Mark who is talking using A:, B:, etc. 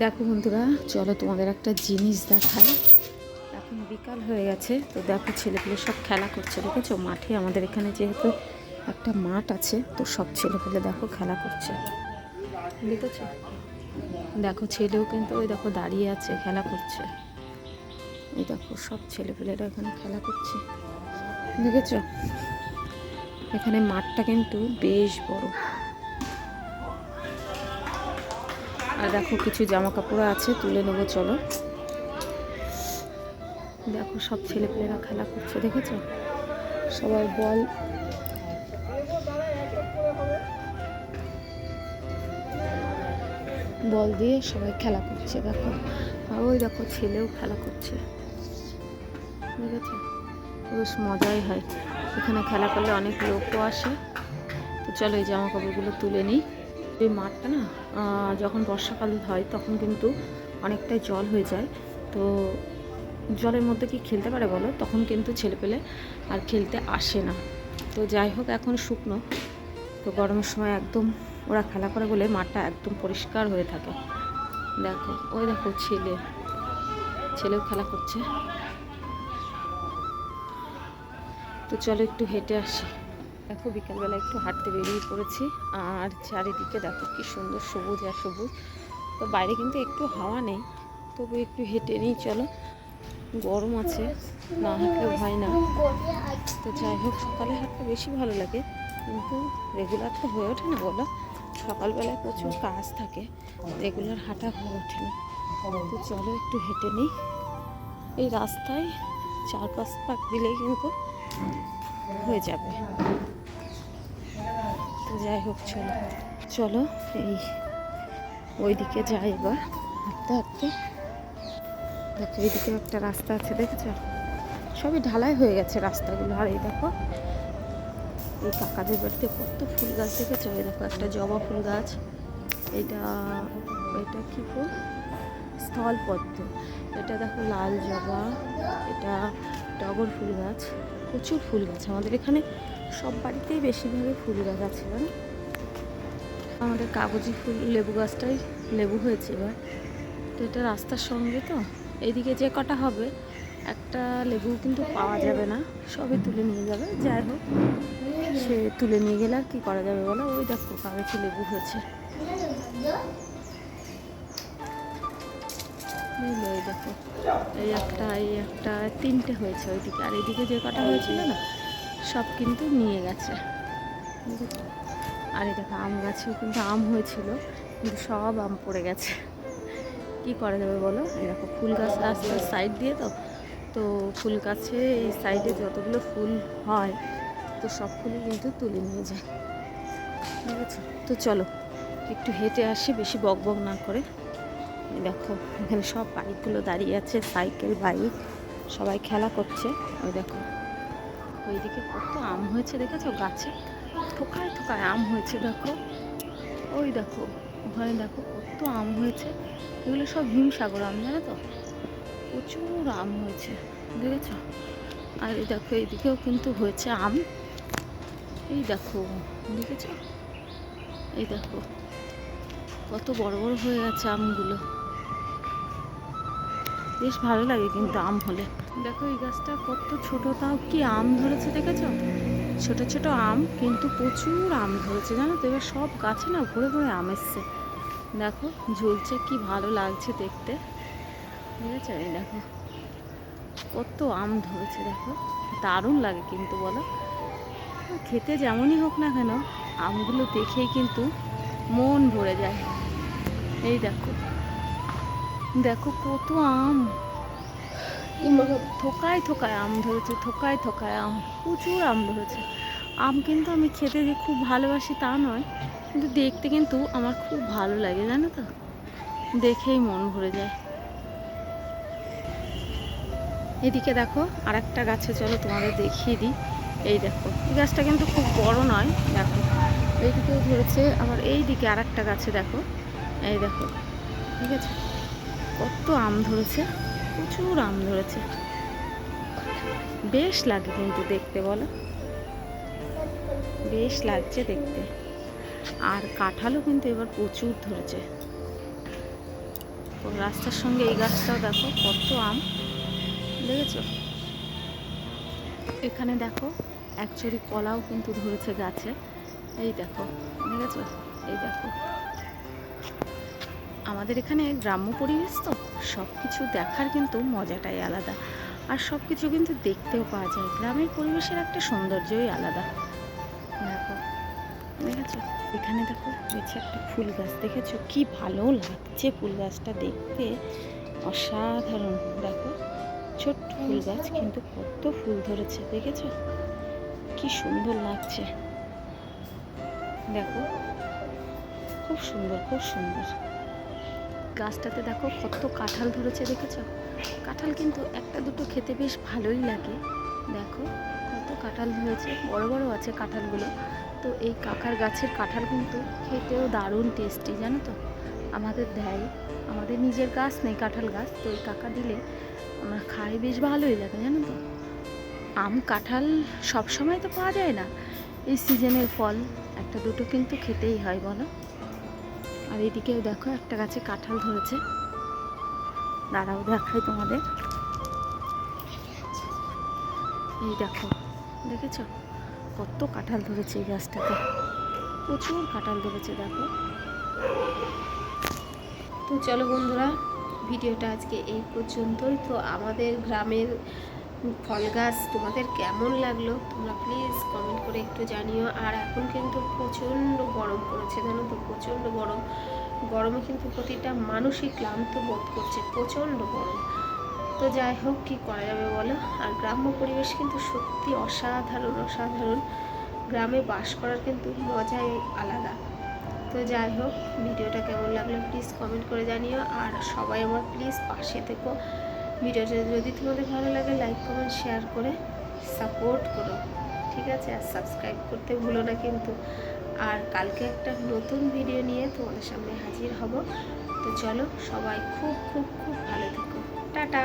A: দেখো বন্ধুরা, চলো তোমাদের একটা জিনিস দেখাই। এখন বিকাল হয়ে গেছে, তো দেখো ছেলেপুলে সব খেলা করছে দেখেছ মাঠে, আমাদের এখানে যেহেতু একটা মাঠ আছে, তো সব ছেলেপুলে দেখো খেলা করছে। দেখেছ? দেখো ছেলেও কিন্তু ওই দেখো দাঁড়িয়ে আছে, খেলা করছে। এই দেখো সব ছেলেপেলেরা এখানে খেলা করছে। দেখেছ? এখানে মাঠটা কিন্তু বেশ বড়। আর দেখো কিছু জামা কাপড় আছে, তুলে নেব, চলো। দেখো সব ছেলেপেলেরা খেলা করছে, দেখেছ? সবাই বল। বল দিয়ে সবাই খেলা করছে, দেখো। আর ওই দেখো ছেলেও খেলা করছে। দেখেছ? বেশ মজাই হয়। এখানে খেলা করলে অনেক লোকও আসে। তো চলো এই জামা কাপড়গুলো তুলে নিই। এই মাঠটা না যখন বর্ষাকাল হয় তখন কিন্তু অনেকটাই জল হয়ে যায়। তো জলের মধ্যে কি খেলতে পারে বলো? তখন কিন্তু ছেলেপেলে আর খেলতে আসে না। তো যাই হোক, এখন শুকনো। তো গরমের সময় একদম ওরা খেলা করে বলে মাঠটা একদম পরিষ্কার হয়ে থাকে। দেখো, ওই দেখো ছেলে। ছেলেও খেলা করছে। তো চলো একটু হেঁটে আসি। দেখো বিকালবেলা একটু হাঁটতে বেরিয়ে পড়েছি, আর চারিদিকে দেখো কি সুন্দর সবুজ আর সবুজ। তো বাইরে কিন্তু একটু হাওয়া নেই, তবু একটু হেঁটে নিই, চলো। গরম আছে, না হাঁটলে হয় না। তো যাই হোক, সকালে হাঁটতে বেশি ভালো লাগে, কিন্তু রেগুলার তো হয়ে ওঠে না বলো? সকালবেলায় প্রচুর কাজ থাকে রেগুলার হাঁটা হয়ে ওঠে না। তো চলো একটু হেঁটে নিই। এই রাস্তায় চার পাঁচ পাক দিলেই কিন্তু হয়ে যাবে। যাই হোক, চলো। চলো, এই ওইদিকে যাই এবার। হাঁটতে হাঁটতে দেখো, এইদিকে একটা রাস্তা আছে, দেখেছ? সবই ঢালাই হয়ে গেছে রাস্তাগুলো। আর এই দেখো, এই কাকাদের বাড়িতে কত ফুল গাছ, দেখেছ? এই দেখো, একটা জবা ফুল গাছ। এটা এটা কি ফুল? স্থলপদ্ম। এটা দেখো, লাল জবা। এটা টগর ফুল গাছ। প্রচুর ফুল গাছ। আমাদের এখানে সব বাড়িতেই বেশিরভাগই ফুল গাছ আছে, জানো? আমাদের কাগজি ফুল, লেবু গাছটাই লেবু হয়েছে এবার। তো এটা রাস্তার সঙ্গে তো, এইদিকে যে কটা হবে, একটা লেবু কিন্তু পাওয়া যাবে না, সবই তুলে নিয়ে যাবে, যাই হোক। সে তুলে নিয়ে গেলে আর কী করা যাবে বলো? ওই দেখো, কাগজি লেবু হয়েছে। এই দেখো, এই একটা এই একটা, তিনটে হয়েছে ওইদিকে। আর এইদিকে যে কটা হয়েছিল না, সব কিন্তু নিয়ে গেছে। আর এই দেখো, আম গাছেও কিন্তু আম হয়েছিল, কিন্তু সব আম পড়ে গেছে। কি করা যাবে বলো? এই দেখো, ফুল গাছ রাস্তার সাইড দিয়ে তো। তো ফুল গাছে এই সাইডে যতগুলো ফুল হয়, তো সব ফুলই কিন্তু তুলে নিয়ে যায়। ঠিক আছে? তো চলো, একটু হেঁটে আসি, বেশি বক বক না করে। দেখো, এখানে সব বাইকগুলো দাঁড়িয়ে আছে, সাইকেল, বাইক, সবাই খেলা করছে। ওই দেখো, ওইদিকে কত আম হয়েছে, দেখেছ? গাছে থোকায় থোকায় আম হয়েছে, দেখো। ওই দেখো, ওখানে দেখো কত আম হয়েছে। এগুলো সব হিমসাগর আম, জানো তো? প্রচুর আম হয়েছে, দেখেছ? আর এই দেখো, এইদিকেও কিন্তু হয়েছে আম। এই দেখো, দেখেছ? এই দেখো, কত বড় বড় হয়ে গেছে আমগুলো। বেশ ভালো লাগে কিন্তু আম হলে। দেখো এই গাছটা কত ছোট, তাও কি আম ধরেছে দেখেছ? ছোট ছোট আম কিন্তু প্রচুর আম ধরেছে, জানো তো? এবার সব গাছে না ভরে ভরে আম এসছে। দেখো, ঝুলছে, কি ভালো লাগছে দেখতে। ঠিক আছে? এই দেখো, কত আম ধরেছে দেখো। দারুণ লাগে কিন্তু বলো। খেতে যেমনই হোক না কেন, আমগুলো দেখেই কিন্তু মন ভরে যায়। এই দেখো। দেখো কত আম। থোকায় থোকায় আম ধরেছে, থোকায় থোকায় আম, প্রচুর আম ধরেছে। আম কিন্তু আমি খেতে যে খুব ভালোবাসি তা নয়, কিন্তু দেখতে কিন্তু আমার খুব ভালো লাগে, জানো তো? দেখেই মন ভরে যায়। এদিকে দেখো আর একটা গাছে চলো তোমাদের দেখিয়ে দিই। এই দেখো, এই গাছটা কিন্তু খুব বড় নয়, দেখো। এইদিকেও ধরেছে, আবার এই দিকে আর একটা গাছে দেখো। এই দেখো, ঠিক আছে? কত আম ধরেছে, প্রচুর আম ধরেছে। বেশ লাগে কিন্তু দেখতে, বলো। বেশ লাগছে দেখতে। আর কাঁঠালও কিন্তু এবার প্রচুর ধরেছে। রাস্তার সঙ্গে এই গাছটাও দেখো, কত আম। দেখেছ? এখানে দেখো একচুরি কলাও কিন্তু ধরেছে গাছে। এই দেখো, দেখেছ? এই দেখো। আমাদের এখানে গ্রাম্য পরিবেশ তো সব কিছু দেখার কিন্তু মজাটাই আলাদা। আর সব কিছু কিন্তু দেখতেও পাওয়া যায়, গ্রামের পরিবেশের একটা সৌন্দর্যই আলাদা। দেখো, দেখেছ? এখানে দেখো রয়েছে একটা ফুল গাছ দেখেছ? কি ভালো লাগছে ফুল গাছটা দেখতে। অসাধারণ, দেখো। ছোট্ট ফুল গাছ কিন্তু কত ফুল ধরেছে, দেখেছ? কি সুন্দর লাগছে। দেখো, খুব সুন্দর খুব সুন্দর। গাছটাতে দেখো কত কাঁঠাল ধরেছে দেখেছ? কাঁঠাল কিন্তু একটা দুটো খেতে বেশ ভালোই লাগে। দেখো কত কাঁঠাল ধরেছে, বড় বড় আছে কাঁঠালগুলো। তো এই কাকার গাছের কাঁঠাল কিন্তু খেতেও দারুণ টেস্টি জানো তো? আমাদের দেয়, আমাদের নিজের গাছ নেই কাঁঠাল গাছ, তো এই কাকা দিলে আমরা খাই বেশ ভালোই লাগে, জানো তো? আম, কাঁঠাল সব সময় তো পাওয়া যায় না। এই সিজনের ফল একটা দুটো কিন্তু খেতেই হয়, বলো? আর এদিকেও দেখো একটা গাছে কাঁঠাল ধরেছে। দাঁড়াও দেখাই তোমাদের। এই দেখো, দেখেছ? কত কাঁঠাল ধরেছে এই গাছটাতে। প্রচুর কাঁঠাল ধরেছে, দেখো। তো চলো বন্ধুরা, ভিডিওটা আজকে এই পর্যন্তই। তো আমাদের গ্রামের ফল গাছ তোমাদের কেমন লাগল? তোমরা প্লিজ কমেন্ট করে একটু জানিও। আর এখন কিন্তু প্রচণ্ড গরম পড়েছে, জানো তো? প্রচণ্ড গরম। গরমে কিন্তু প্রতিটা মানুষই ক্লান্ত বোধ করছে, প্রচণ্ড গরম। তো যাই হোক, কী করা যাবে বলো? আর গ্রাম্য পরিবেশ কিন্তু সত্যি অসাধারণ অসাধারণ। গ্রামে বাস করার কিন্তু মজাই আলাদা। তো যাই হোক, ভিডিওটা কেমন লাগল প্লিজ কমেন্ট করে জানিও। আর সবাই আমার প্লিজ পাশে থেকো। ভিডিওটা যদি তোমাদের ভালো লাগে লাইক কমেন্ট শেয়ার করে সাপোর্ট করো। ঠিক আছে? আর সাবস্ক্রাইব করতে ভুলো না কিন্তু। আর কালকে একটা নতুন ভিডিও নিয়ে তোমাদের সামনে হাজির হব। তো চলো সবাই খুব খুব খুব ভালো থেকো। টাটা!